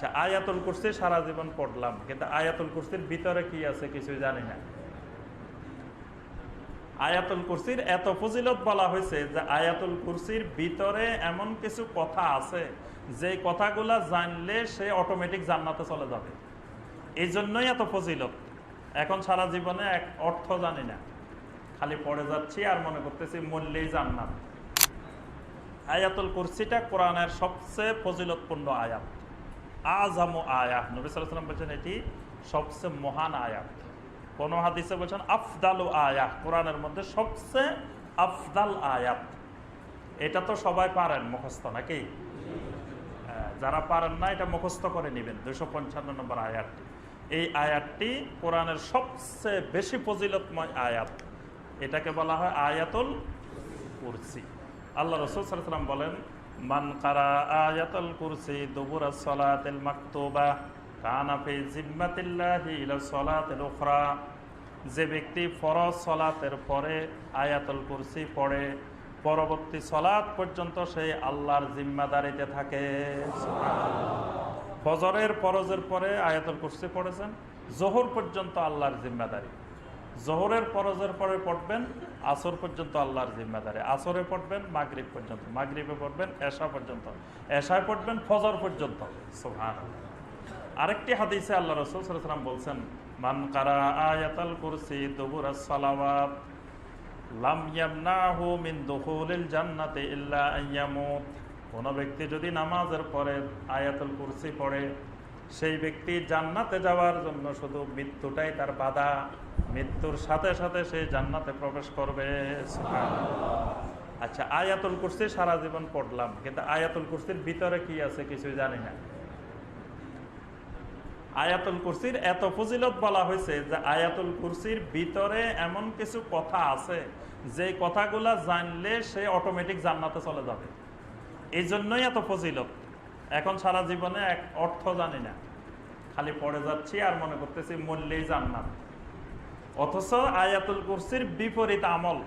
আচ্ছা আয়াতুল কুরসি সারা জীবন পড়লাম, কিন্তু আয়াতুল কুরসির ভিতরে কি আছে কিছু জানি না। আয়াতুল কুরসির এত ফজিলত বলা হয়েছে যে আয়াতুল কুরসির ভিতরে এমন কিছু কথা আছে যে কথাগুলা জানলে সে অটোমেটিক জান্নাতে চলে যাবে। এই জন্যই এত ফজিলত। এখন সারা জীবনে এক অর্থ জানি না। খালি পড়ে যাচ্ছি আর মনে করতেছি মূল্যেই জান্নাত। আয়াতুল কুরসিটা কোরআনের সবচেয়ে ফজিলতপূর্ণ আয়াত। আজামু আয়াত। নবী সাল্লাম বলছেন এটি সবচেয়ে মহান আয়াত। কোন হাদিসে বলছেন আফদালু আয়াত। কোরআনের মধ্যে সবচেয়ে আফদাল আয়াত। এটা তো সবাই পারেন মুখস্থ নাকি? হ্যাঁ, যারা পারেন না এটা মুখস্থ করে নেবেন দুশো পঞ্চান্ন নম্বর আয়াতটি। এই আয়াতটি কোরআনের সবচেয়ে বেশি ফজিলতময় আয়াত। এটাকে বলা হয় আয়াতুল কুরসি। আল্লাহ রসুল সাল্লাম বলেন মান কারা আয়াতুল কুরসি দুবুর সলাতিল মাকতুবা কানা ফি জিম্মাতিল্লাহি ইলা সলাতিল উখরা। যে ব্যক্তি ফরজ সলাতের পরে আয়াতুল কুরসি পড়ে, পরবর্তী সলাত পর্যন্ত সেই আল্লাহর জিম্মাদারিতে থাকে। ফজরের ফরজের পরে আয়াতুল কুরসি পড়েছেন, জোহর পর্যন্ত আল্লাহর জিম্মাদারি। জোহরের ফরজের পরে পড়বেন, আসর পর্যন্ত আল্লাহর জিম্মাদারি। আসরে পড়বেন, মাগরিব পর্যন্ত। মাগরিবে পড়বেন, এশা পর্যন্ত। এশায় পড়বেন, ফজর পর্যন্ত। সোহান আরেকটি হাদিসে আল্লাহ রসুল সাল্লাম বলছেন আয়াতাল কুরসি সালাওয়াত, লাম ইল্লা কোন ব্যক্তি যদি নামাজের পরে আয়াতুল কুরসি পড়ে সেই ব্যক্তি জান্নাতে যাওয়ার জন্য শুধু মৃত্যুটাই তার বাধা। মৃত্যুর সাথে সাথে সে জান্নাতে প্রবেশ করবে। আচ্ছা আয়াতুল কুরসি সারা জীবন পড়লাম, কিন্তু আয়াতুল কুস্তির ভিতরে কি আছে কিছু জানি না। আয়াতুল কুরসির এত ফজিলত বলা হয়েছে যে আয়াতুল কুরসির ভিতরে এমন কিছু কথা আছে, যে কথাগুলা জানলে সে অটোমেটিক জান্নাতে চলে যাবে। এই জন্যই এত ফজিলত। এখন সারা জীবনে এক অর্থ জানি না। খালি পড়ে যাচ্ছি আর মনে করতেছি মূল্যেই জান্নাত। অথচ আয়াতুল কুরসির বিপরীত আমল,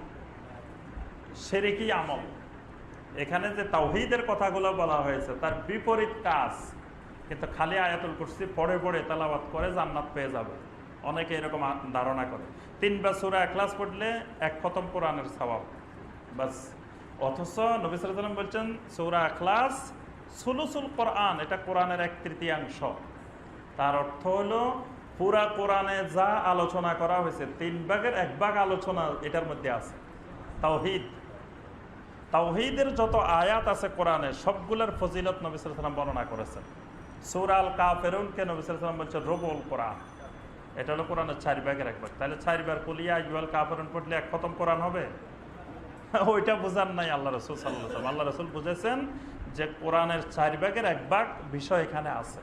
সেরেকি আমল। এখানে যে তাওহিদের কথাগুলো বলা হয়েছে, তার বিপরীত কাজ। কিন্তু খালি আয়াতুল কুরসি পড়ে পড়ে তালাবাত করে জান্নাত পেয়ে যাবে। অনেকে এরকম ধারণা করে। তিনবার সুরা একলাস পড়লে এক খতম কোরআনের স্বভাব বাস। অথচ নবী সাল্লাম বলছেন, সৌরা এখলাস সুলুসুল কোরআন, এটা কোরআনের এক তৃতীয়াংশ। তার অর্থ হলো, পুরা কোরআনে যা আলোচনা করা হয়েছে, তিন ভাগের এক ভাগ আলোচনা এটার মধ্যে আছে। তাওহিদ। তাওহিদের যত আয়াত আছে কোরআনে, সবগুলোর ফজিলত নবী সাল্লাম বর্ণনা করেছেন। সুরাল কাফেরুনকে নবী সাল্লাম বলছে রবুল কোরআন। এটা হলো কোরআনের চারি ভাগের এক ভাগ। তাহলে চারিবার কুলিয়া ইউয়াল কাফেরুন পড়লে এক খতম কোরআন হবে? ওইটা বোঝান নাই আল্লাহ রসুল সাল্লাম আল্লাহ রসুল বুঝেছেন যে কোরআনের চার ভাগের এক ভাগ বিষয় এখানে আছে।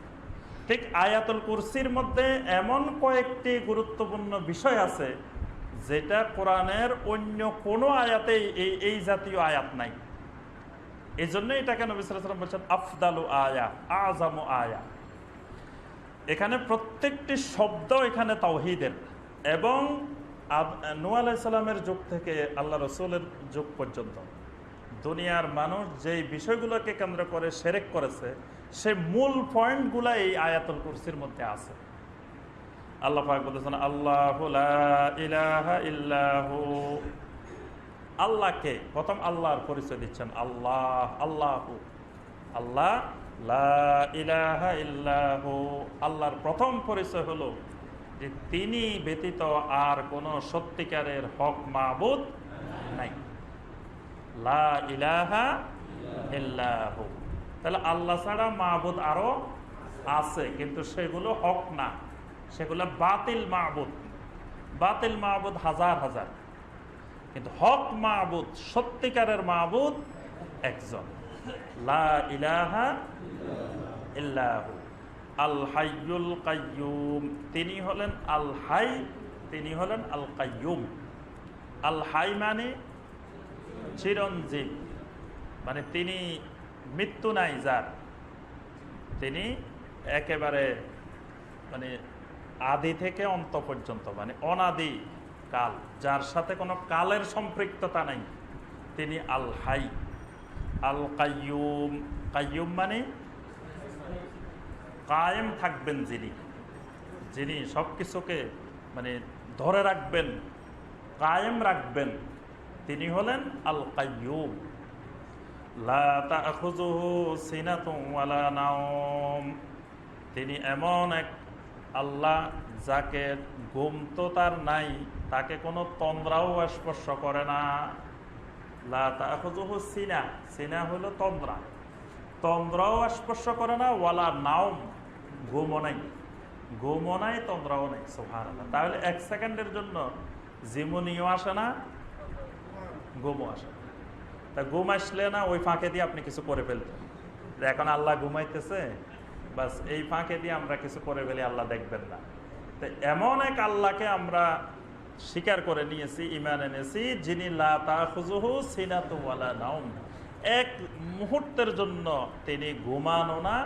ঠিক আয়াতুল কুরসির মধ্যে এমন কয়েকটি গুরুত্বপূর্ণ বিষয় আছে, যেটা কোরআনের অন্য কোনো আয়াতেই এই এই জাতীয় আয়াত নাই। এই জন্য এটাকে সাল্লাম বলছেন, আফদালু আয়া আজামু আয়া। এখানে প্রত্যেকটি শব্দ এখানে তাওহিদের এবং নু আলাইসাল্লামের যুগ থেকে আল্লাহ রসুলের যুগ পর্যন্ত। দুনিয়ার মানুষ যেই বিষয়গুলোকে কেন্দ্র করে সেরেক করেছে, সে মূল পয়েন্টগুলো এই আয়াতুল কুরসির মধ্যে আছে। আল্লাহ পাক বলতেছেন, আল্লাহ ইল্লাহু আল্লাহকে, প্রথম আল্লাহর পরিচয় দিচ্ছেন, আল্লাহ, আল্লাহু। আল্লাহ ইলাহা ইল্লাহু আল্লাহর প্রথম পরিচয় হলো যে তিনি ব্যতীত আর কোনো সত্যিকারের হক নাই লা ইলাহা তাহলে আল্লাহ ছাড়া মাহবুদ আরও আছে, কিন্তু সেগুলো হক না। সেগুলো বাতিল মাহবুদ বাতিল মাহবুদ হাজার হাজার। কিন্তু হক মাহবুদ সত্যিকারের মাহবুদ একজন। লা কাইয়ুম। তিনি হলেন আল হাই, তিনি হলেন আল কাইয়ুম। আল হাই মানে চিরঞ্জীব। মানে তিনি মৃত্যু নাই যার। তিনি একেবারে মানে আদি থেকে অন্ত পর্যন্ত মানে অনাদি কাল, যার সাথে কোনো কালের সম্পৃক্ততা নাই। তিনি আল হাই আল কাইয়ুম কাইয়ুম মানে কায়েম থাকবেন যিনি। যিনি সব কিছুকে মানে ধরে রাখবেন, কায়েম রাখবেন। তিনি হলেন আল কাইয়ুম তিনি এমন এক আল্লাহ যাকে ঘুম তো তার নাই, তাকে কোনো তন্দ্রাও স্পর্শ করে না। লা তাখুযুহু সিনা। সিনা হলো তন্দ্রা। তন্দ্রাও স্পর্শ করে না, ওয়ালা নাওম, ঘুমও নাই। ঘুমও নাই, তন্দ্রাও নাই, সুবহানাল্লাহ। তাহলে এক সেকেন্ডের জন্য জিমনিও আসে না ঘুমও আসে। তা ঘুম আসলে না, ওই ফাঁকে দিয়ে আপনি কিছু করে ফেলতেন যে এখন আল্লাহ ঘুমাইতেছে, বাস এই ফাঁকে দিয়ে আমরা কিছু করে ফেলি, আল্লাহ দেখবেন না। তো এমন এক আল্লাহকে আমরা স্বীকার করে নিয়েছি ইমান এনেছি, যিনি লা তাখুযুহু সিনাতু ওয়ালা নাওম। এক মুহূর্তের জন্য তিনি ঘুমানো না,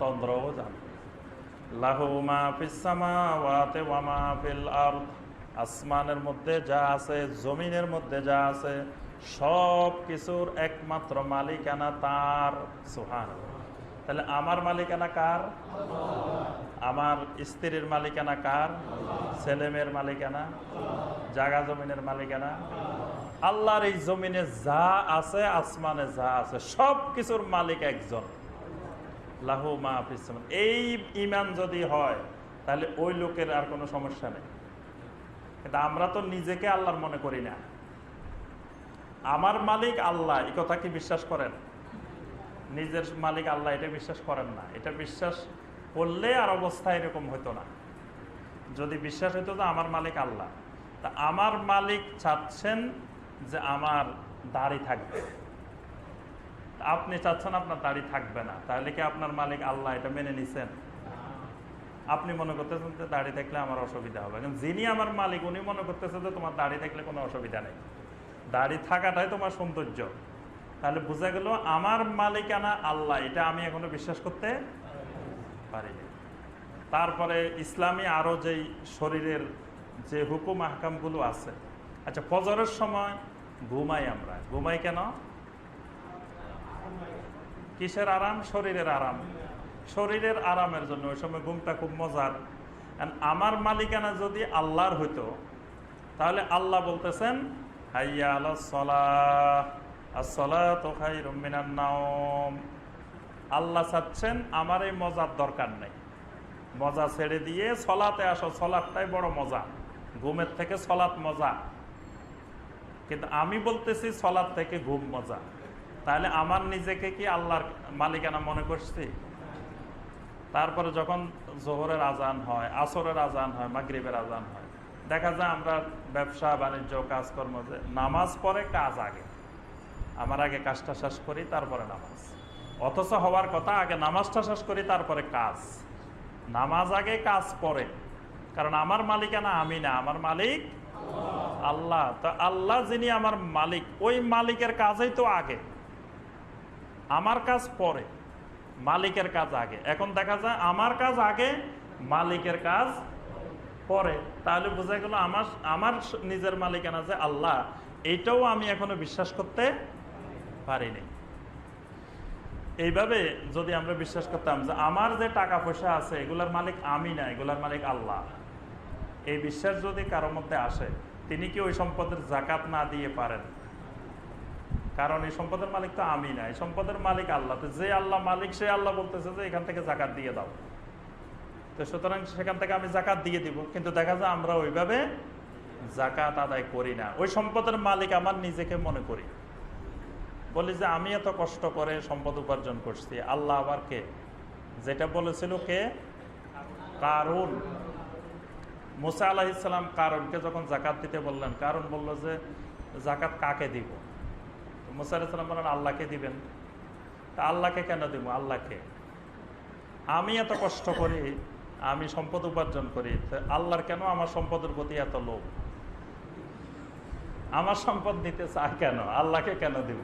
তন্দ্রও যান লাহু মা ফিস সামাওয়াতি ওয়া মা ফিল আরদ। আসমানের মধ্যে যা আছে, জমিনের মধ্যে যা আছে, সব কিছুর একমাত্র মালিকানা তার। সুহান তাহলে আমার মালিকানা কার? আমার স্ত্রীর মালিকানা কার? ছেলেমেয়ের মালিকানা? জাগা জমিনের মালিকানা? আল্লাহর এই জমিনে যা আছে, আসমানে যা আছে, সব কিছুর মালিক একজন। লাহু মা এই ইমান যদি হয়, তাহলে ওই লোকের আর কোনো সমস্যা নেই। কিন্তু আমরা তো নিজেকে আল্লাহর মনে করি না। আমার মালিক আল্লাহ, এই কথা কি বিশ্বাস করেন? নিজের মালিক আল্লাহ, এটা বিশ্বাস করেন না। এটা বিশ্বাস করলে আর অবস্থা এরকম হতো না। যদি বিশ্বাস হতো যে আমার মালিক আল্লাহ, তা আমার মালিক চাচ্ছেন যে আমার দাড়ি থাকবে। আপনি চাচ্ছেন আপনার দাড়ি থাকবে না। তাহলে কি আপনার মালিক আল্লাহ এটা মেনে নিছেন? আপনি মনে করতেছেন যে দাড়ি থাকলে আমার অসুবিধা হবে। কিন্তু যিনি আমার মালিক, উনি মনে করতেছে যে তোমার দাড়ি থাকলে কোনো অসুবিধা নেই। দাড়ি থাকাটাই তোমার সৌন্দর্য। তাহলে বোঝা গেল আমার মালিকানা আল্লাহ, এটা আমি এখনও বিশ্বাস করতে পারিনি। তারপরে ইসলামী আরও যেই শরীরের যে হুকুম, আহকামগুলো আছে। আচ্ছা ফজরের সময় ঘুমাই আমরা। ঘুমাই কেন? কিসের আরাম? শরীরের আরাম। শরীরের আরামের জন্য, ওই সময় ঘুমটা খুব মজার। আমার মালিকানা যদি আল্লাহর হইতো, তাহলে আল্লাহ বলতেছেন, হাইয়া আলা সলাহ, আসসালাতু খায়রুম মিনান নাওম। আল্লাহ চাচ্ছেন আমার এই মজার দরকার নেই। মজা ছেড়ে দিয়ে সলাতে আসো সলাতটাই বড় মজা। ঘুমের থেকে সলাত মজা। কিন্তু আমি বলতেছি সলাদ থেকে ঘুম মজা। তাহলে আমার নিজেকে কি আল্লাহর মালিকানা মনে করছি? তারপরে যখন জোহরের আজান হয়, আসরের আজান হয়, মাগরিবের আজান হয়, দেখা যায় আমরা ব্যবসা, বাণিজ্য, কাজকর্ম যে নামাজ পরে কাজ আগে। আমার আগে কাজটা শেষ করি, তারপরে নামাজ। অথচ হওয়ার কথা, আগে নামাজটা শেষ করি, তারপরে কাজ। নামাজ আগে, কাজ পরে। কারণ আমার মালিকানা আমি না, আমার মালিক আল্লাহ। তো আল্লাহ যিনি আমার মালিক, ওই মালিকের কাজই তো আগে। আমার কাজ পরে। মালিকের কাজ আগে। এখন দেখা যায় আমার কাজ আগে, মালিকের কাজ পরে। তাহলে বোঝা গেল আমার আমার নিজের মালিকানা যে আল্লাহ, এইটাও আমি এখনও বিশ্বাস করতে পারিনি। এইভাবে যদি আমরা বিশ্বাস করতাম যে আমার যে টাকা পয়সা আছে, এগুলার মালিক আমি না, এগুলার মালিক আল্লাহ। এই বিশ্বাস যদি কারোর মধ্যে আসে, তিনি কি ওই সম্পদের জাকাত না দিয়ে পারেন? কারণ এই সম্পদের মালিক তো আমি না, এই সম্পদের মালিক আল্লাহ। তো যে আল্লাহ মালিক, সে আল্লাহ বলতেছে যে এখান থেকে জাকাত দিয়ে দাও। তো সুতরাং সেখান থেকে আমি জাকাত দিয়ে দিব, কিন্তু দেখা যায় আমরা ওইভাবে জাকাত আদায় করি না। ওই সম্পদের মালিক আমার নিজেকে মনে করি। বলি যে আমি এত কষ্ট করে সম্পদ উপার্জন করছি, আল্লাহ আবার কে? যেটা বলেছিল কে? কারণ মুসা আলাহ ইসলাম কারণকে যখন জাকাত দিতে বললেন কারণ বলল যে, জাকাত কাকে দিব? মুসা আলাহ ইসলাম বললেন আল্লাহকে দিবেন। তা আল্লাহকে কেন দিব? আল্লাহকে। আমি এত কষ্ট করি, আমি সম্পদ উপার্জন করি আল্লাহর কেন আমার সম্পদের প্রতি এত লোভ? আমার সম্পদ নিতে চায় কেন? আল্লাহকে কেন দিব?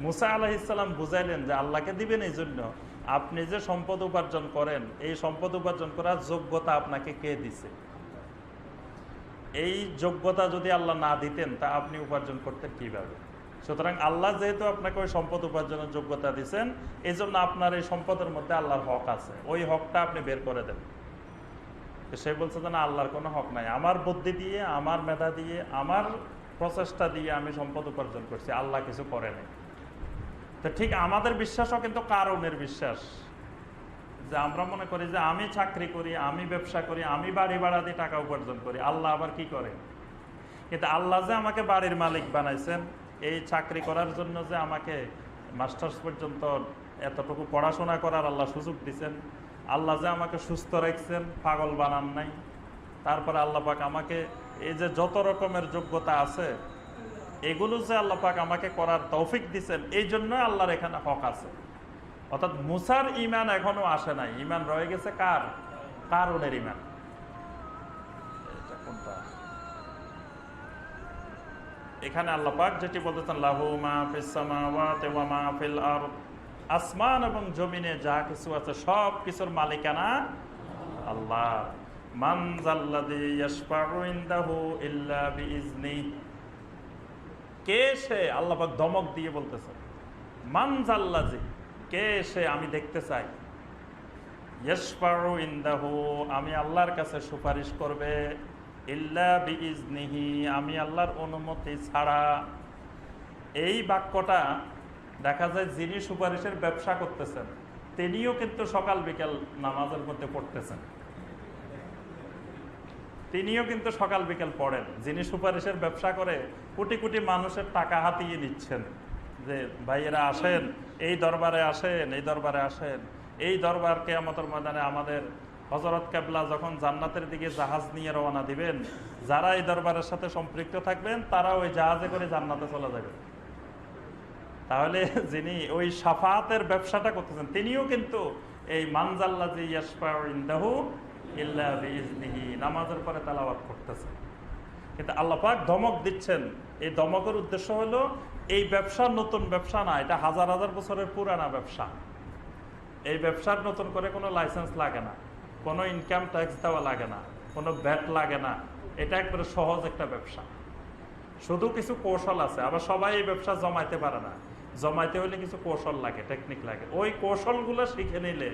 মুসা আলাহ ইসলাম বুঝাইলেন যে আল্লাহকে দিবেন এই জন্য। আপনি যে সম্পদ উপার্জন করেন, এই সম্পদ উপার্জন করার যোগ্যতা আপনাকে কে দিছে? এই যোগ্যতা যদি আল্লাহ না দিতেন, তা আপনি উপার্জন করতেন কীভাবে? সুতরাং আল্লাহ যেহেতু আপনাকে ওই সম্পদ উপার্জনের যোগ্যতা দিচ্ছেন এই জন্য আপনার এই সম্পদের মধ্যে আল্লাহর হক আছে। ওই হকটা আপনি বের করে দেন। সে বলছে যে না, আল্লাহর কোনো হক নাই। আমার বুদ্ধি দিয়ে, আমার মেধা দিয়ে, আমার প্রচেষ্টা দিয়ে আমি সম্পদ উপার্জন করছি। আল্লাহ কিছু করে নাই। তো ঠিক আমাদের বিশ্বাসও কিন্তু কারণের বিশ্বাস। যে আমরা মনে করি যে আমি চাকরি করি, আমি ব্যবসা করি, আমি বাড়ি ভাড়া দিয়ে টাকা উপার্জন করি। আল্লাহ আবার কি করে? কিন্তু আল্লাহ যে আমাকে বাড়ির মালিক বানাইছেন এই চাকরি করার জন্য যে আমাকে মাস্টার্স পর্যন্ত এতটুকু পড়াশোনা করার আল্লাহ সুযোগ দিচ্ছেন আল্লাহ যে আমাকে সুস্থ রাখছেন, পাগল বানান নাই। তারপরে আল্লাহ পাক আমাকে এই যে যত রকমের যোগ্যতা আছে, এগুলো যে আল্লাহ পাক আমাকে করার তৌফিক দিচ্ছেন এই জন্য আল্লাহর এখানে হক আছে। অর্থাৎ মুসার ইমান এখনও আসে নাই। ইমান রয়ে গেছে কার? কারণের ইমান এখানে আল্লাহ পাক যেটি বলতেছেন, লাহু মা ফিল আরদ। আসমান এবং জমিনে যা কিছু আছে, সব কিছুর মালিকানা আল্লাহ। মান ইল্লা কে সে? দিয়ে বলতেছেন, মান জাল্লাযী কে সে? আমি দেখতে চাই। আমি আল্লাহর কাছে সুপারিশ করবে। ইল্লা আমি আল্লাহর অনুমতি ছাড়া। এই বাক্যটা দেখা যায় যিনি সুপারিশের ব্যবসা করতেছেন, তিনিও কিন্তু সকাল বিকাল নামাজের মধ্যে পড়তেছেন। তিনিও কিন্তু সকাল বিকাল পড়েন। যিনি সুপারিশের ব্যবসা করে, কোটি কোটি মানুষের টাকা হাতিয়ে নিচ্ছেন যে, ভাইয়েরা আসেন, এই দরবারে আসেন, এই দরবারে আসেন, এই দরবার কেয়ামতের ময়দানে আমাদের হজরত কেবলা যখন জান্নাতের দিকে জাহাজ নিয়ে রওনা দিবেন, যারা এই দরবারের সাথে সম্পৃক্ত থাকবেন তারা ওই জাহাজে করে জান্নাতে চলে যাবেন। তাহলে যিনি ওই সাফাতের ব্যবসাটা করতেছেন, তিনিও কিন্তু এই মানজাল্লা যে ইয়াসপাহু ইল্লা বিইজনিহি নামাজের পরে তালাওয়াত করতেছেন। কিন্তু আল্লাহ পাক ধমক দিচ্ছেন। এই ধমকের উদ্দেশ্য হলো, এই ব্যবসা নতুন ব্যবসা না, এটা হাজার হাজার বছরের পুরানা ব্যবসা। এই ব্যবসার নতুন করে কোনো লাইসেন্স লাগে না। কোনো ইনকাম ট্যাক্স দেওয়া লাগে না, কোনো ব্যাট লাগে না, এটা একবারে সহজ একটা ব্যবসা। শুধু কিছু কৌশল আছে, আবার সবাই এই ব্যবসা জমাইতে পারে না। জমাইতে হলে কিছু কৌশল লাগে টেকনিক লাগে। ওই কৌশলগুলো শিখে নিলে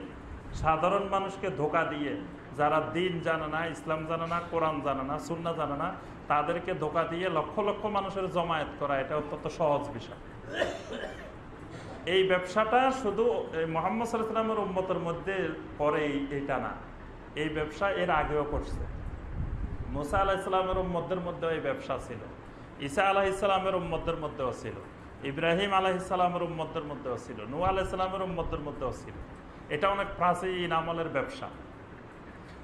সাধারণ মানুষকে ধোকা দিয়ে যারা দিন জানে না, ইসলাম জানে না, কোরআন জানে না সুন্না জানে না, তাদেরকে ধোকা দিয়ে লক্ষ লক্ষ মানুষের জমায়েত করা, এটা অত্যন্ত সহজ বিষয়। এই ব্যবসাটা শুধু মোহাম্মদ সাল্লামের উম্মতের মধ্যে পরে এই- এইটা না। এই ব্যবসা এর আগেও করছে। মুসা আলাহ ইসলামের উম্মদের মধ্যেও এই ব্যবসা ছিল। ঈসা আলাহ ইসলামের উম্মদের মধ্যেও ছিল। ইব্রাহিম আলাহ ইসলামের উম্মদের মধ্যেও ছিল। নু আলাহ ইসলামের উম্মদের মধ্যেও ছিল। এটা অনেক প্রাচীন আমলের ব্যবসা।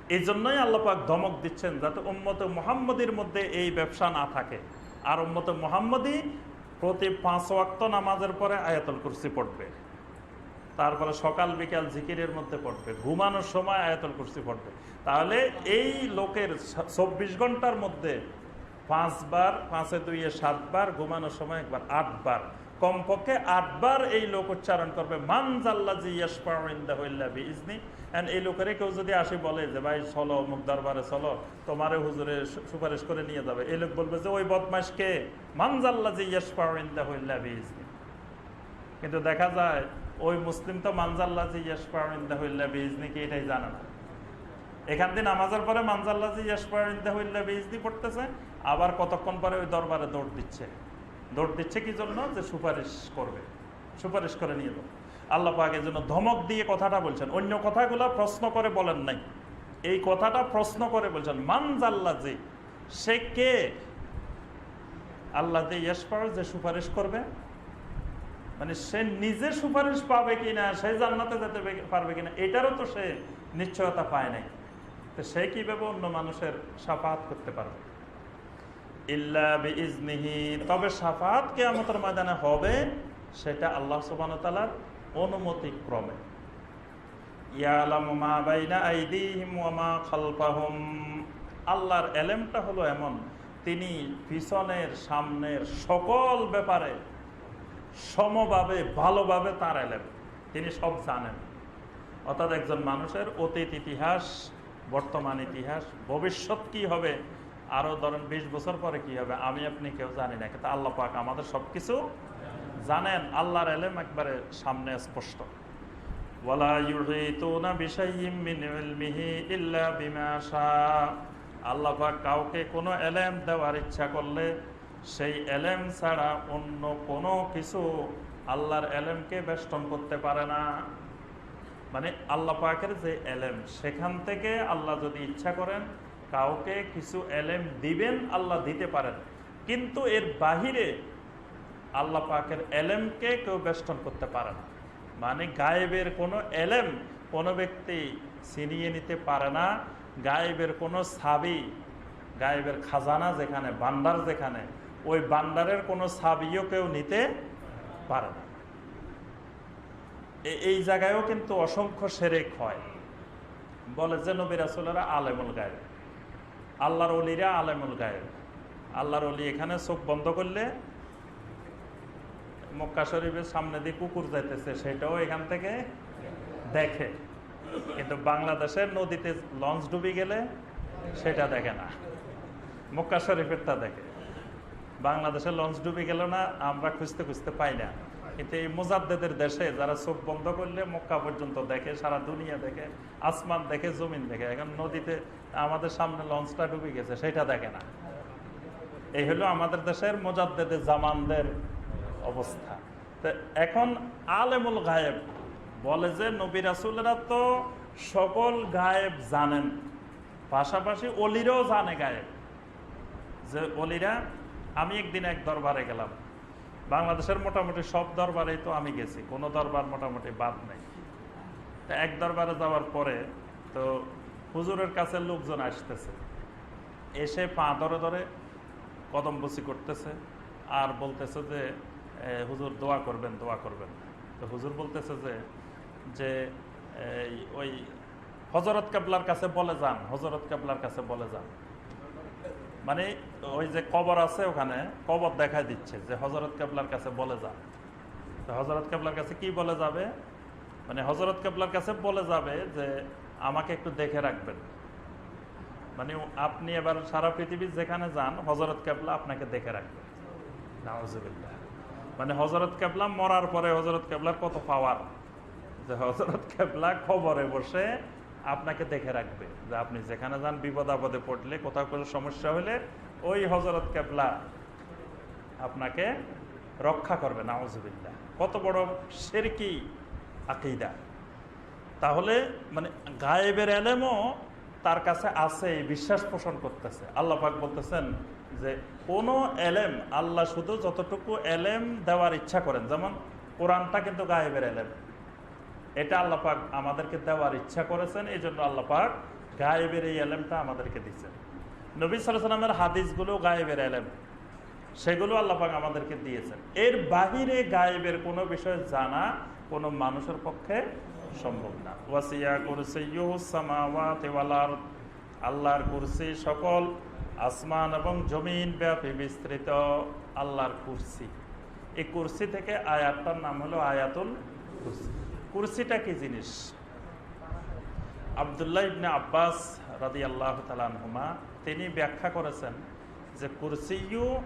এই জন্যই আল্লাপাক ধমক দিচ্ছেন যাতে উম্মতে মোহাম্মদীর মধ্যে এই ব্যবসা না থাকে। আর উম্মতে মোহাম্মদী প্রতি পাঁচ ওয়াক্ত নামাজের পরে আয়াতুল কুরসি পড়বে। তারপরে সকাল, বিকাল জিকিরের মধ্যে পড়বে, ঘুমানোর সময় আয়াতুল কুরসি পড়বে। তাহলে এই লোকের চব্বিশ ঘণ্টার মধ্যে পাঁচবার, পাঁচে দুইয়ে সাতবার, ঘুমানোর সময় একবার, আটবার, কমপক্ষে আটবার এই লোক উচ্চারণ করবে, মান ইজনি এন্ড এই লোকের কেউ যদি আসি বলে যে, ভাই, চলো মুখ দরবারে, চলো, তোমারে হুজুরে সুপারিশ করে নিয়ে যাবে। এই লোক বলবে যে, ওই বদমাসকে মান জাল্লাজি ইজনি কিন্তু দেখা যায় ওই মুসলিম তো মানজাল্লাজি ইয়াসপাউদ্দাহুল্লাহ বিজনি কি এটাই জানে না। এখান দিয়ে নামাজের পরে মানজাল্লাজি ইয়াসপাউদ্দাহুল্লাহ বিজনি পড়তেছে, আবার কতক্ষণ পরে ওই দরবারে দৌড় দিচ্ছে। দৌড় দিচ্ছে কি জন্য? যে সুপারিশ করবে। সুপারিশ করে নিয়ে যাবে। আল্লাহ পাকের জন্য ধমক দিয়ে কথাটা বলছেন। অন্য কথাগুলো প্রশ্ন করে বলেন নাই। এই কথাটা প্রশ্ন করে বলছেন মানজাল্লাজি সে কে? আল্লাহ দিয়ে ইয়াসপাউ যে সুপারিশ করবে মানে সে নিজে সুপারিশ পাবে কিনা, সে জান্নাতে যেতে পারবে কিনা, এটারও তো সে নিশ্চয়তা পায় নাই। তো সে কীভাবে অন্য মানুষের সাফাত করতে পারবে? ইল্লা বিইজনিহি, তবে সাফাত কেয়ামতের ময়দানে হবে সেটা আল্লাহ সুবহানাহু ওয়া তাআলার অনুমতি ক্রমে। আল্লাহর এলেমটা হলো এমন, তিনি পিছনের সামনের সকল ব্যাপারে সমভাবে, ভালোভাবে তার এলেন। তিনি সব জানেন। অর্থাৎ একজন মানুষের অতীত ইতিহাস, বর্তমান ইতিহাস, ভবিষ্যৎ কি হবে, আরও ধরেন বিশ বছর পরে কি হবে, আমি, আপনি কেউ জানি না। কিন্তু আল্লাহ পাক আমাদের সব কিছু জানেন। আল্লাহর এলেম একবারে সামনে স্পষ্ট। আল্লাহ পাক কাউকে কোনো এলেম দেওয়ার ইচ্ছা করলে সেই এলেম ছাড়া অন্য কোনো কিছু আল্লাহর এলেমকে বেষ্টন করতে পারে না। মানে আল্লাহ পাকের যে এলেম, সেখান থেকে আল্লাহ যদি ইচ্ছা করেন, কাউকে কিছু এলেম দিবেন, আল্লাহ দিতে পারেন। কিন্তু এর বাহিরে আল্লাহ পাকের এলেমকে কেউ বেষ্টন করতে পারে না। মানে গায়েবের কোনো এলেম কোনো ব্যক্তি ছিনিয়ে নিতে পারে না। গায়েবের কোনো সাবি, গায়েবের খাজানা যেখানে বান্ডার যেখানে ওই বান্ডারের কোনো সাবিও কেউ নিতে পারে না। এই জায়গায়ও কিন্তু অসংখ্য সেরেক হয়। বলে যে নবীর আসলেরা আলেমুল গায়েব। আল্লাহর অলিরা আলেমুল গায়েব। আল্লাহর অলি এখানে চোখ বন্ধ করলে মক্কা শরীফের সামনে দিয়ে কুকুর যাইতেছে, সেটাও এখান থেকে দেখে। কিন্তু বাংলাদেশের নদীতে লঞ্চ ডুবি গেলে সেটা দেখে না। মক্কা শরীফেরটা দেখে। বাংলাদেশের লঞ্চ ডুবে গেল না, আমরা খুঁজতে খুঁজতে পাই না। কিন্তু এই মোজাদ্দেদের দেশে যারা চোখ বন্ধ করলে মক্কা পর্যন্ত দেখে, সারা দুনিয়া দেখে, আসমান দেখে, জমিন দেখে, এখন নদীতে আমাদের সামনে লঞ্চটা ডুবে গেছে, সেটা দেখে না। এই হলো আমাদের দেশের মোজাদ্দেদের জামানদের অবস্থা। তো এখন আলেমুল গায়েব বলে যে, নবী রাসুলেরা তো সকল গায়েব জানেন, পাশাপাশি অলিরাও জানে গায়েব। যে অলিরা আমি একদিন এক দরবারে গেলাম। বাংলাদেশের মোটামুটি সব দরবারেই তো আমি গেছি, কোনো দরবার মোটামুটি বাদ নেই। তা এক দরবারে যাওয়ার পরে তো হুজুরের কাছে লোকজন আসতেছে। এসে পা ধরে ধরে কদম বসি করতেছে আর বলতেছে যে হুজুর দোয়া করবেন দোয়া করবেন। তো হুজুর বলতেছে যে যে ওই হজরত কাবলার কাছে বলে যান হজরত কাবলার কাছে বলে যান। মানে ওই যে কবর আছে ওখানে, কবর দেখা দিচ্ছে যে হজরত কেবলার কাছে বলে যা। তো হজরত কেবলার কাছে কি বলে যাবে? মানে হজরত কেবলার কাছে বলে যাবে যে আমাকে একটু দেখে রাখবেন। মানে আপনি এবার সারা পৃথিবীর যেখানে যান হজরত কেবলা আপনাকে দেখে রাখবেন নাউজুবিল্লাহ। মানে হজরত কেবলা মরার পরে হজরত কেবলার কত পাওয়ার যে হজরত কেবলা খবরে বসে আপনাকে দেখে রাখবে যে আপনি যেখানে যান, বিপদ আপদে পড়লে, কোথাও কোনো সমস্যা হলে ওই হজরত কেবলা আপনাকে রক্ষা করবে, নাউজুবিল্লাহ। কত বড় শেরকি আকিদা। তাহলে মানে গায়েবের এলেমও তার কাছে আছে বিশ্বাস পোষণ করতেছে। আল্লাহ পাক বলতেছেন যে কোনো এলেম আল্লাহ শুধু যতটুকু এলেম দেওয়ার ইচ্ছা করেন, যেমন কোরআনটা কিন্তু গায়েবের এলেম। এটা আল্লাহ পাক আমাদেরকে দেওয়ার ইচ্ছা করেছেন এই জন্য আল্লাহ পাক গায়েবের এই এলেমটা আমাদেরকে দিচ্ছেন নবী সাল্লামের হাদিসগুলো গায়েবের এলেম, সেগুলো আল্লাহ পাক আমাদেরকে দিয়েছেন। এর বাহিরে গায়েবের কোনো বিষয় জানা কোনো মানুষের পক্ষে সম্ভব না। ওয়াসিয়া কুরসিয়ুসামাওয়াতি ওয়াল আল্লাহর কুরসি সকল আসমান এবং জমিন ব্যাপী বিস্তৃত আল্লাহর কুরসি। এই কুরসি থেকে আয়াতটার নাম হলো আয়াতুল কুরসি। কুরসিটা কি জিনিস? আবদুল্লাহ ইবনে আব্বাস রাদি আল্লাহ তালানহুমা তিনি ব্যাখ্যা করেছেন যে কুরসিয়ু,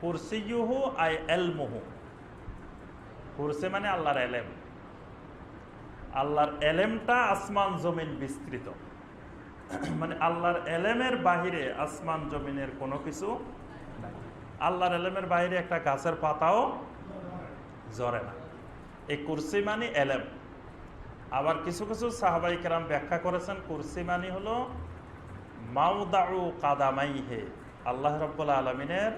কুরসিয়ুহু আই এলমুহু। কুরসি মানে আল্লাহর এলেম। আল্লাহর এলেমটা আসমান জমিন বিস্তৃত। মানে আল্লাহর এলেমের বাহিরে আসমান জমিনের কোনো কিছু আল্লাহর এলেমের বাহিরে একটা গাছের পাতাও জরে না। এই কুরসি মানে এলেম। আবার কিছু কিছু সাহাবাই কেরাম ব্যাখ্যা করেছেন, কুরসি মানে হলো মাউদাউ কাদামাইহে, আল্লাহ রব্বুল আলমিনের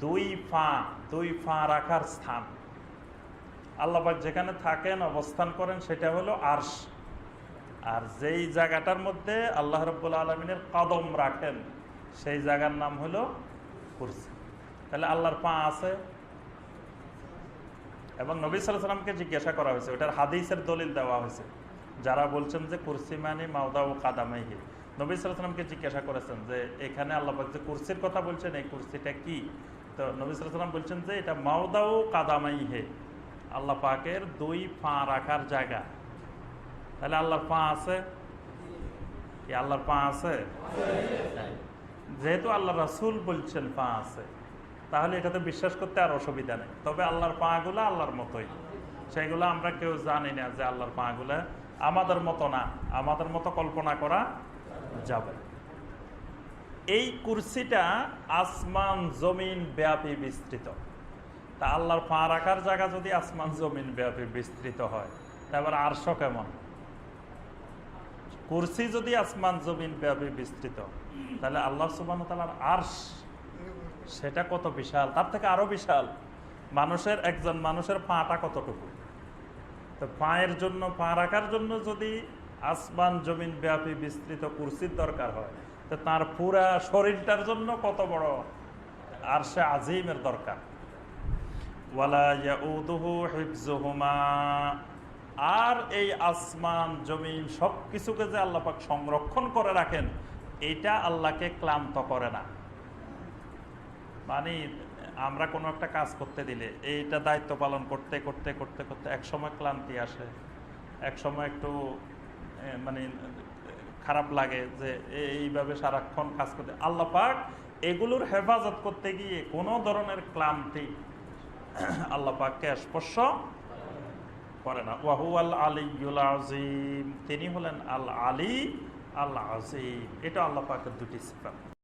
দুই ফা দুই ফা রাখার স্থান। আল্লাহবাক যেখানে থাকেন, অবস্থান করেন, সেটা হলো আর্শ। আর যেই জায়গাটার মধ্যে আল্লাহ রব্বুল আলমিনের কদম রাখেন, সেই জায়গার নাম হলো কুরসি। তাহলে আল্লাহর পা আছে এবং নবী সাল্লামকে জিজ্ঞাসা করা হয়েছে ওটার হাদিসের দলিল দেওয়া হয়েছে। যারা বলছেন যে কুরসি মানে মাউদা ও কাদামাইহি নবী সাল্লামকে জিজ্ঞাসা করেছেন যে এখানে আল্লাহ যে কুরসির কথা বলছেন এই কুরসিটা কি? তো নবী সাল্লাম বলছেন যে এটা মাওদা ও কাদামাইহে। আল্লাহ পাকের দুই পা রাখার জায়গা। তাহলে আল্লাহর পা আছে? কি আল্লাহর পা আছে। যেহেতু আল্লাহ রাসুল বলছেন পা আছে। তাহলে এটাতে বিশ্বাস করতে আর অসুবিধা নেই। তবে আল্লাহর পাগুলো আল্লাহর মতোই। সেগুলো আমরা কেউ জানি না যে আল্লাহর পাগুলো আমাদের মতো না, আমাদের মতো কল্পনা করা যাবে। এই কুরসিটা আসমান, জমিন ব্যাপী বিস্তৃত। তা আল্লাহর পা রাখার জায়গা যদি আসমান, জমিন ব্যাপী বিস্তৃত হয় তারপর আরশ কেমন? কুরসি যদি আসমান, জমিন ব্যাপী বিস্তৃত, তাহলে আল্লাহ সুবান তালার আর্শ সেটা কত বিশাল? তার থেকে আরও বিশাল। মানুষের একজন, মানুষের পাটা কতটুকু? তো পায়ের জন্য, পা রাখার জন্য যদি আসমান জমিন ব্যাপী বিস্তৃত কুরসির দরকার হয়, তো তার পুরা শরীরটার জন্য কত বড়? আর সে আজিমের দরকার। আর এই আসমান, জমিন সব কিছুকে যে আল্লাহ পাক সংরক্ষণ করে রাখেন, এটা আল্লাহকে ক্লান্ত করে না। মানে আমরা কোনো একটা কাজ করতে দিলে, এইটা দায়িত্ব পালন করতে করতে করতে করতে এক সময় ক্লান্তি আসে। এক সময় একটু মানে খারাপ লাগে যে এইভাবে সারাক্ষণ কাজ করতে। আল্লাহ পাক এগুলোর হেফাজত করতে গিয়ে কোনো ধরনের ক্লান্তি আল্লাহ পাককে স্পর্শ করে না। ওয়াহু আল আলিউল আজিম তিনি হলেন আল আলী আল আজিম এটা আল্লাহ পাকের দুটি সিফাত।